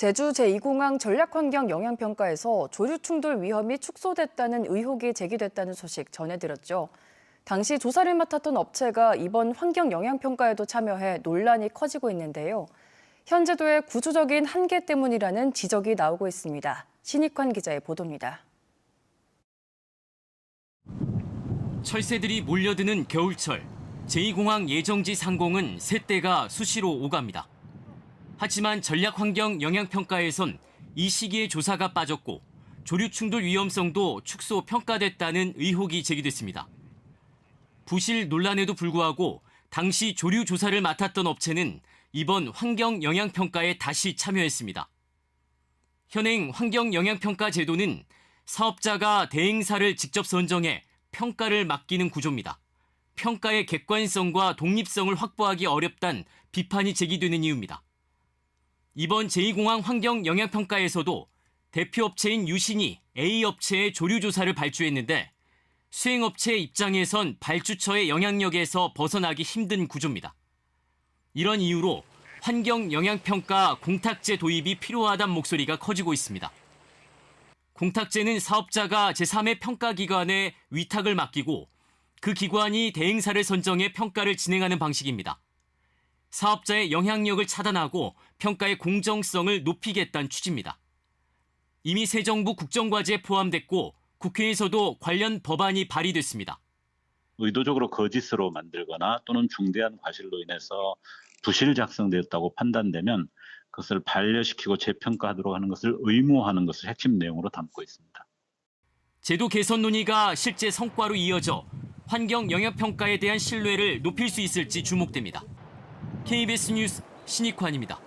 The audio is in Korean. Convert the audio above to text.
제주 제2공항 전략환경 영향평가에서 조류 충돌 위험이 축소됐다는 의혹이 제기됐다는 소식 전해드렸죠. 당시 조사를 맡았던 업체가 이번 환경 영향평가에도 참여해 논란이 커지고 있는데요. 현재도의 구조적인 한계 때문이라는 지적이 나오고 있습니다. 신익환 기자의 보도입니다. 철새들이 몰려드는 겨울철, 제2공항 예정지 상공은 새떼가 수시로 오갑니다. 하지만 전략환경 영향평가에선 이 시기에 조사가 빠졌고 조류 충돌 위험성도 축소 평가됐다는 의혹이 제기됐습니다. 부실 논란에도 불구하고 당시 조류 조사를 맡았던 업체는 이번 환경 영향 평가에 다시 참여했습니다. 현행 환경 영향 평가 제도는 사업자가 대행사를 직접 선정해 평가를 맡기는 구조입니다. 평가의 객관성과 독립성을 확보하기 어렵단 비판이 제기되는 이유입니다. 이번 제2공항 환경 영향평가에서도 대표업체인 유신이 A업체의 조류조사를 발주했는데 수행업체 입장에선 발주처의 영향력에서 벗어나기 힘든 구조입니다. 이런 이유로 환경 영향평가 공탁제 도입이 필요하다는 목소리가 커지고 있습니다. 공탁제는 사업자가 제3의 평가기관에 위탁을 맡기고 그 기관이 대행사를 선정해 평가를 진행하는 방식입니다. 사업자의 영향력을 차단하고 평가의 공정성을 높이겠다는 취지입니다. 이미 새 정부 국정과제에 포함됐고 국회에서도 관련 법안이 발의됐습니다. 의도적으로 거짓으로 만들거나 또는 중대한 과실로 인해서 부실 작성되었다고 판단되면 그것을 반려시키고 재평가하도록 하는 것을 의무화하는 것을 핵심 내용으로 담고 있습니다. 제도 개선 논의가 실제 성과로 이어져 환경 영향 평가에 대한 신뢰를 높일 수 있을지 주목됩니다. KBS 뉴스 신익환입니다.